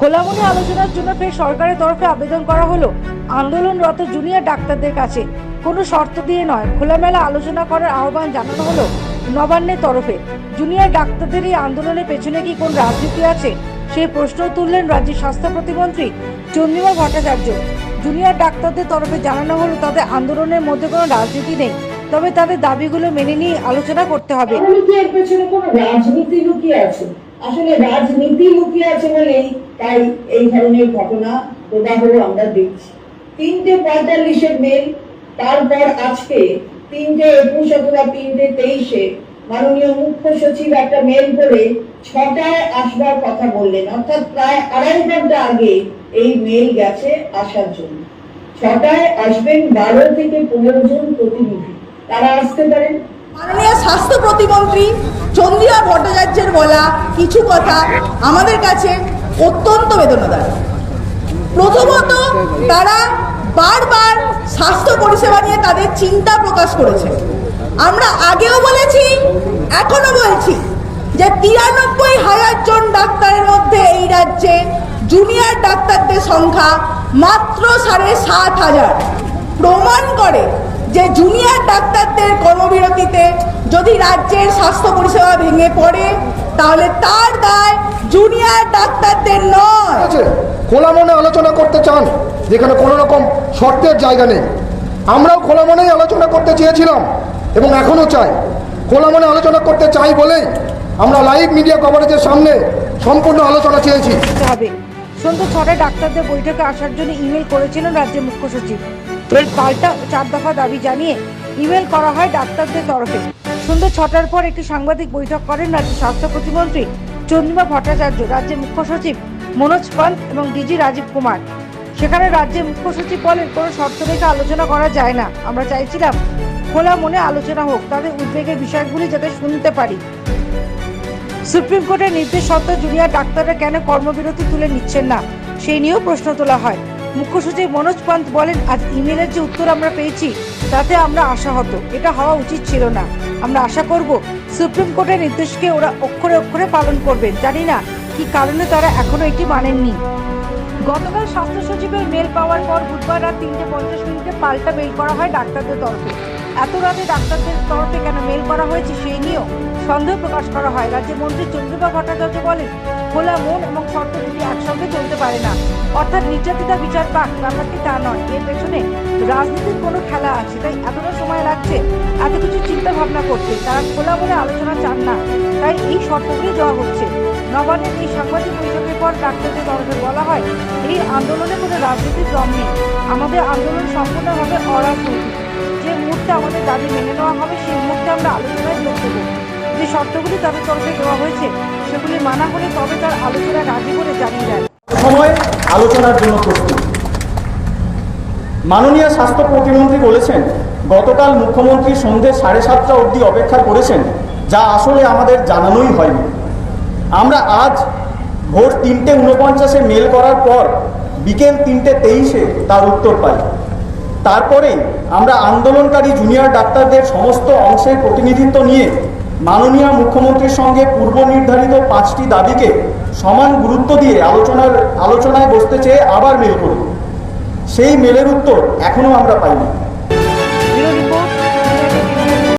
খোলামনি আলোচনার জন্য ফের সরকারের তরফে আবেদন করা হলো আন্দোলনরত জুনিয়র ডাক্তারদের কাছে। কোনো শর্ত দিয়ে নয়, খোলামেলা আলোচনা করার আহ্বান জানানো হলো নবান্নের তরফে। জুনিয়র ডাক্তারদের এই আন্দোলনের পেছনে কি কোন রাজনীতি আছে? সেই প্রশ্ন তুললেন রাজ্যের স্বাস্থ্য প্রতিমন্ত্রী চন্দ্রিমা ভট্টাচার্য। জুনিয়র ডাক্তারদের তরফে জানানো হলো, তাদের আন্দোলনের মধ্যে কোনো রাজনীতি নেই। তবে তাদের দাবিগুলো মেনে নিয়ে আলোচনা করতে হবে। রাজনীতি লুকিয়ে আছে? আসলে রাজনীতি লুকিয়ে আছে বলেই তাই এই ধরনের ঘটনা প্রদাহ আমরা দেখছি। তিনটে পঁয়তাল্লিশের মেল তারপর আজকে তিনটে একুশ অথবা তিনটে তেইশে মাননীয় মুখ্য সচিব একটা মেল করে ছটায় আসবার কথা বললেন। অর্থাৎ প্রায় আড়াই ঘণ্টা আগে এই মেল গেছে আসার জন্য। ছটায় আসবেন বারো থেকে পনেরো জন প্রতিনিধি। তারা আসতে পারেন। মাননীয় স্বাস্থ্য প্রতিমন্ত্রী চন্দ্রিমা ভট্টাচার্যের বলা কিছু কথা আমাদের কাছে অত্যন্ত বেদনাদায়ক। প্রথমত, তারা বারবার স্বাস্থ্য পরিষেবা নিয়ে তাদের চিন্তা প্রকাশ করেছে। আমরা আগেও বলেছি এখনও বলছি যে তিরানব্বই হাজার জন ডাক্তারের মধ্যে এই রাজ্যে জুনিয়র ডাক্তারদের সংখ্যা মাত্র সাড়ে সাত হাজার। প্রমাণ যে জুনিয়র ডাক্তারদের কর্মবিরতিতে যদি রাজ্যের স্বাস্থ্য পরিষেবা ভেঙে পড়ে তাহলে তার দায় জুনিয়র ডাক্তারদের নয়। খোলা মনে আলোচনা করতে চান যেখানে কোনো রকম শর্তের জায়গা নেই। আমরাও খোলা মনেই আলোচনা করতে চেয়েছিলাম এবং এখনও চাই। খোলা মনে আলোচনা করতে চাই বলেই আমরা লাইভ মিডিয়া কভারেজের সামনে সম্পূর্ণ আলোচনা চেয়েছি। সন্ধ্যে ছটায় ডাক্তারদের বৈঠকে আসার জন্য ইমেল করেছিলেন রাজ্যের মুখ্য সচিব। এর পাল্টা চার দফা দাবি জানিয়ে ইমেল করা হয় ডাক্তারদের তরফে। সন্ধ্যে ছটার পর একটি সাংবাদিক বৈঠক করেন রাজ্যের স্বাস্থ্য প্রতিমন্ত্রী চন্দ্রিমা ভট্টাচার্য, রাজ্যের মুখ্য সচিব মনোজ পান্ত এবং ডিজি রাজীব কুমার। সেখানে রাজ্যের মুখ্য সচিব বলেন, কোনো শর্ত রেখে আলোচনা করা যায় না। আমরা চাইছিলাম খোলা মনে আলোচনা হোক, তাদের উদ্বেগের বিষয়গুলি যাতে শুনতে পারি। সুপ্রিম কোর্টের নির্দেশ সত্ত্বেও জুনিয়র ডাক্তাররা কেন কর্মবিরতি তুলে নিচ্ছেন না? সেই নিয়েও প্রশ্ন তোলা হয়। মুখ্য সচিব মনোজ পান্ত বলেন, আজ ইমেলের যে উত্তর আমরা পেয়েছি, তাতে আমরা আশাহত। এটা হওয়া উচিত ছিল না। আমরা আশা করব, সুপ্রিম কোর্টের নির্দেশকে ওরা অক্ষরে অক্ষরে পালন করবেন। জানি না কি কারণে তারা এখনও এটি মানেননি। গতকাল স্বাস্থ্য সচিবের মেল পাওয়ার পর বুধবার রাত তিনটে পঞ্চাশ মিনিটে পাল্টা মেল করা হয় ডাক্তারদের তরফে। এত রাতে ডাক্তারদের তরফে কেন মেল করা হয়েছে সেই নিয়েও সন্দেহ প্রকাশ করা হয়। রাজ্যের মন্ত্রী চন্দ্রিমা ভট্টাচার্য বলেন, খোলা মন এবং শর্ত দুটি একসঙ্গে চলতে পারে না। অর্থাৎ নির্যাতিতা বিচার পাক, ব্যাপারটি তা নয়। এর পেছনে রাজনীতির কোনো খেলা আছে। তাই এতটা সময় লাগছে, এত কিছু চিন্তা ভাবনা করতে। তারা খোলা বলে আলোচনা চান না। তাই এই শর্তগুলি দেওয়া হচ্ছে। নবান্নের এই সাংবাদিক বৈঠকের পর ডাক্তারদের তরফে বলা হয়, এই আন্দোলনে কোনো রাজনীতির দম নেই। আমাদের আন্দোলন সম্পূর্ণভাবে অরাজনৈতিক। যে মুহূর্তে আমাদের দাবি মেনে নেওয়া হবে, সেই মুহূর্তে আমরা আলোচনায় যোগ দেবো। শর্তগুলি তাদের তরফে দেওয়া হয়েছে, সেগুলি মানা হলে তবে তার আলোচনায় রাজি বলে জানিয়ে দেয় সময় আলোচনার জন্য প্রস্তুত। মাননীয় স্বাস্থ্য প্রতিমন্ত্রী বলেছেন, গতকাল মুখ্যমন্ত্রী সন্ধ্যে সাড়ে সাতটা অবধি অপেক্ষা করেছেন, যা আসলে আমাদের জানানোই হয়নি। আমরা আজ ভোর তিনটে উনপঞ্চাশে মেল করার পর বিকেল তিনটে তেইশে তার উত্তর পাই। তারপরে আমরা আন্দোলনকারী জুনিয়র ডাক্তারদের সমস্ত অংশের প্রতিনিধিত্ব নিয়ে মাননীয় মুখ্যমন্ত্রীর সঙ্গে পূর্ব নির্ধারিত পাঁচটি দাবিকে সমান গুরুত্ব দিয়ে আলোচনার, আলোচনায় বসতে চেয়ে আবার মেল করি সেই মেলের উত্তর এখনও আমরা পাইনি।